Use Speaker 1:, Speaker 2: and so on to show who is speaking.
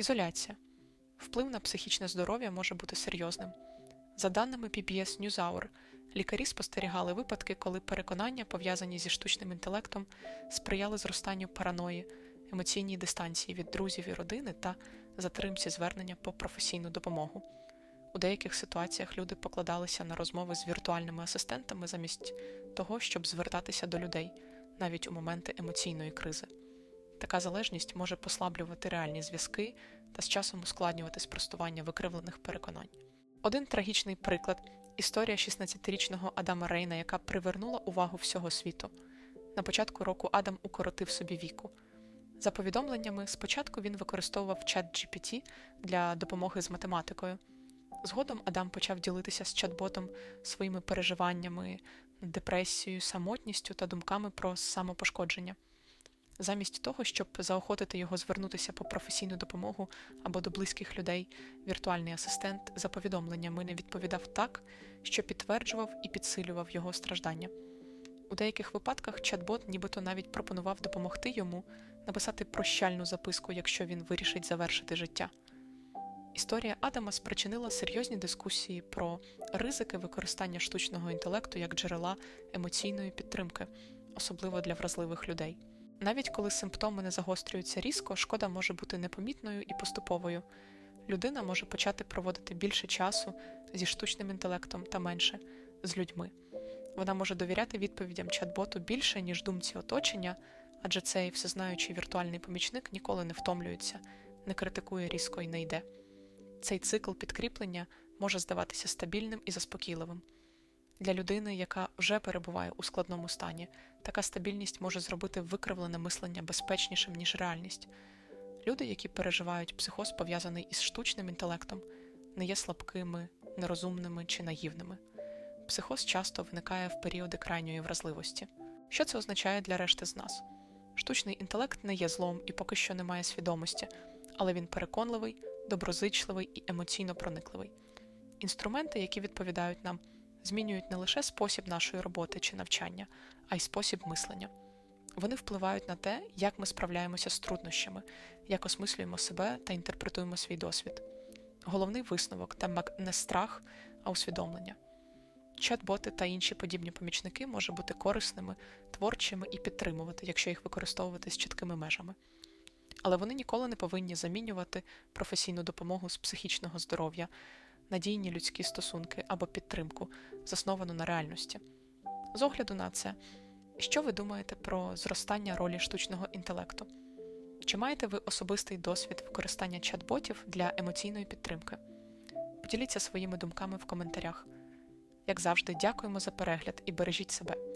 Speaker 1: Ізоляція. Вплив на психічне здоров'я може бути серйозним. За даними PBS NewsHour, лікарі спостерігали випадки, коли переконання, пов'язані зі штучним інтелектом, сприяли зростанню параної, емоційній дистанції від друзів і родини та затримці звернення по професійну допомогу. У деяких ситуаціях люди покладалися на розмови з віртуальними асистентами замість того, щоб звертатися до людей, навіть у моменти емоційної кризи. Така залежність може послаблювати реальні зв'язки та з часом ускладнювати спростування викривлених переконань. Один трагічний приклад історія 16-річного Адама Рейна, яка привернула увагу всього світу. На початку року Адам укоротив собі віку. За повідомленнями, спочатку він використовував чат GPT для допомоги з математикою. Згодом Адам почав ділитися з чат-ботом своїми переживаннями, депресією, самотністю та думками про самопошкодження. Замість того, щоб заохотити його звернутися по професійну допомогу або до близьких людей, віртуальний асистент за повідомленнями не відповідав так, що підтверджував і підсилював його страждання. У деяких випадках чат-бот нібито навіть пропонував допомогти йому написати прощальну записку, якщо він вирішить завершити життя. Історія Адама спричинила серйозні дискусії про ризики використання штучного інтелекту як джерела емоційної підтримки, особливо для вразливих людей. Навіть коли симптоми не загострюються різко, шкода може бути непомітною і поступовою. Людина може почати проводити більше часу зі штучним інтелектом та менше з людьми. Вона може довіряти відповідям чат-боту більше, ніж думці оточення, адже цей всезнаючий віртуальний помічник ніколи не втомлюється, не критикує різко і не йде. Цей цикл підкріплення може здаватися стабільним і заспокійливим. Для людини, яка вже перебуває у складному стані, така стабільність може зробити викривлене мислення безпечнішим, ніж реальність. Люди, які переживають психоз, пов'язаний із штучним інтелектом, не є слабкими, нерозумними чи наївними. Психоз часто виникає в періоди крайньої вразливості. Що це означає для решти з нас? Штучний інтелект не є злом і поки що не має свідомості, але він переконливий, доброзичливий і емоційно проникливий. Інструменти, які відповідають нам, змінюють не лише спосіб нашої роботи чи навчання, а й спосіб мислення. Вони впливають на те, як ми справляємося з труднощами, як осмислюємо себе та інтерпретуємо свій досвід. Головний висновок там не страх, а усвідомлення. Чат-боти та інші подібні помічники можуть бути корисними, творчими і підтримувати, якщо їх використовувати з чіткими межами. Але вони ніколи не повинні замінювати професійну допомогу з психічного здоров'я, надійні людські стосунки або підтримку, засновану на реальності. З огляду на це, що ви думаєте про зростання ролі штучного інтелекту? Чи маєте ви особистий досвід використання чат-ботів для емоційної підтримки? Поділіться своїми думками в коментарях. Як завжди, дякуємо за перегляд і бережіть себе.